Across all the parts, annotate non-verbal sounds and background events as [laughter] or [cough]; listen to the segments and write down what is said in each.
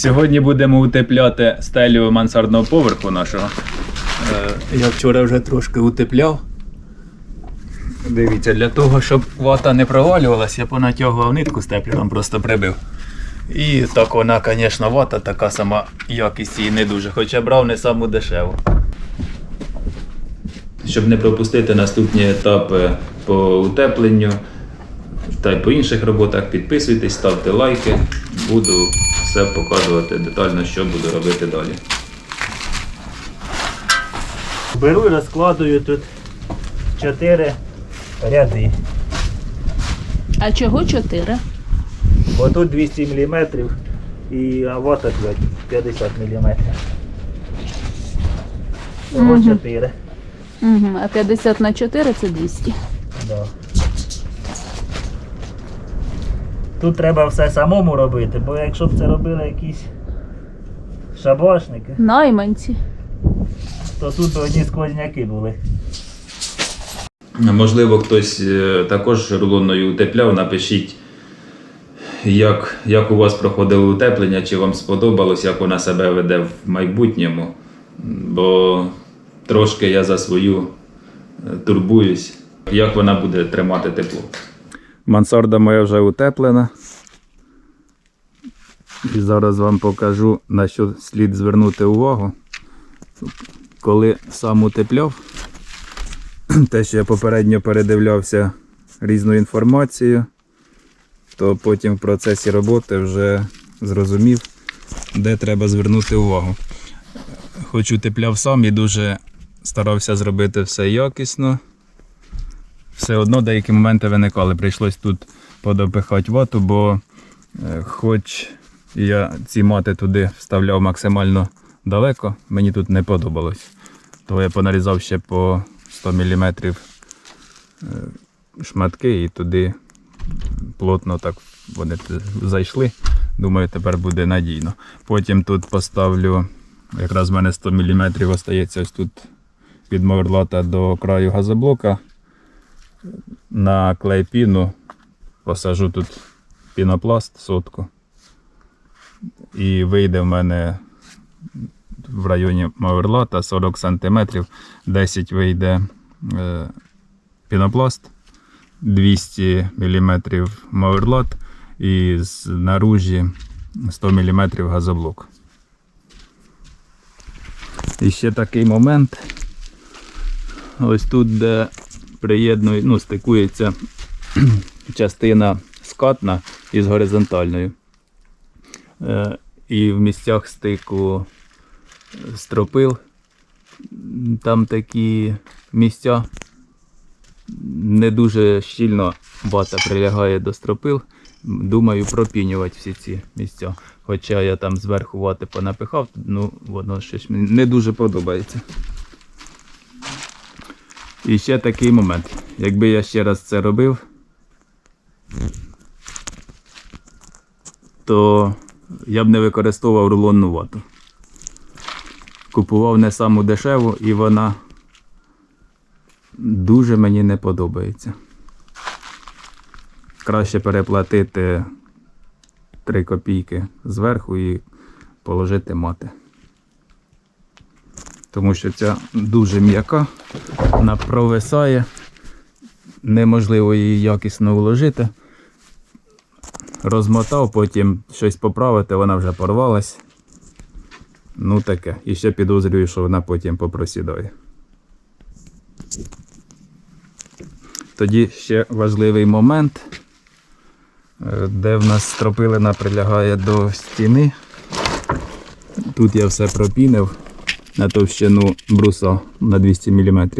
Сьогодні будемо утепляти стелю мансардного поверху нашого. Е, Я вчора вже трошки утепляв. Дивіться, для того, щоб вата не провалювалась, я понатягував нитку степлером, просто прибив. І так вона, звісно, вата така сама якість її не дуже, хоча брав не саму дешеву. Щоб не пропустити наступні етапи по утепленню та й по інших роботах, підписуйтесь, ставте лайки. Буду все показувати детально, що буду робити далі. Беру і розкладую тут чотири ряди. А чого 4? Бо тут 200 мм і вата 50 мм. Ось Мгм. 4. Угу. А 50 на 4 це 200. Да. Тут треба все самому робити, бо якщо б це робили якісь шабашники, Найманці. то тут одні сквозняки були. Можливо, хтось е, також рулонною утепляв. Напишіть, як, як у вас проходило утеплення, чи вам сподобалось, як вона себе веде в майбутньому. Бо трошки я за свою е, турбуюсь, як вона буде тримати тепло. Мансарда моя вже утеплена. І зараз вам покажу, на що слід звернути увагу. Коли сам утепляв, [clears throat] те, що я попередньо передивлявся різну інформацію, то потім в процесі роботи вже зрозумів, де треба звернути увагу. Хоч утепляв сам і дуже старався зробити все якісно. Все одно деякі моменти виникали. Прийшлось тут подопихати вату, бо е, хоч я ці мати туди вставляв максимально далеко, мені тут не подобалось. Того я понарізав ще по 100 мм шматки і туди плотно так вони зайшли. Думаю, тепер буде надійно. Потім тут поставлю, якраз в мене 100 мм остається ось тут від моверлата до краю газоблока. На клейпіну посажу тут пінопласт сотку. І вийде в мене в районі моверлата 40 см, 10 вийде е, пінопласт, 200 мм моверлат і з наружі 100 мм газоблок. І ще такий момент. Ось тут, де приєднує, ну, стикується [clears throat] частина скатна із горизонтальною. Е, і в місцях стику стропил. Там такі місця не дуже щільно вата прилягає до стропил. Думаю, пропінювати всі ці місця. Хоча я там зверху вати понапихав, ну воно щось мені не дуже подобається. І ще такий момент. Якби я ще раз це робив, то я б не використовував рулонну вату. Купував не саму дешеву і вона дуже мені не подобається. Краще переплатити 3 копійки зверху і положити мати. Тому що ця дуже м'яка, вона провисає, неможливо її якісно уложити. Розмотав, потім щось поправити, вона вже порвалась. Ну таке. І ще підозрюю, що вона потім попросідає. Тоді ще важливий момент, е, де в нас стропилина прилягає до стіни. Тут я все пропінив на товщину бруса на 200 мм.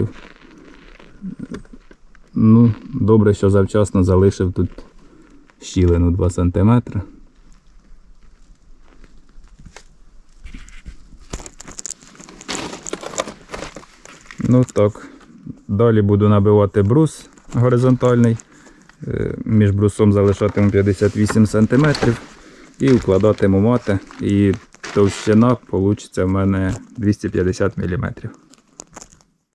Ну, добре, що завчасно залишив тут щілину 2 см. Ну так. Далі буду набивати брус горизонтальний. Е, Між брусом залишатиму 58 см і вкладатиму мати. І товщина вийде в мене 250 мм.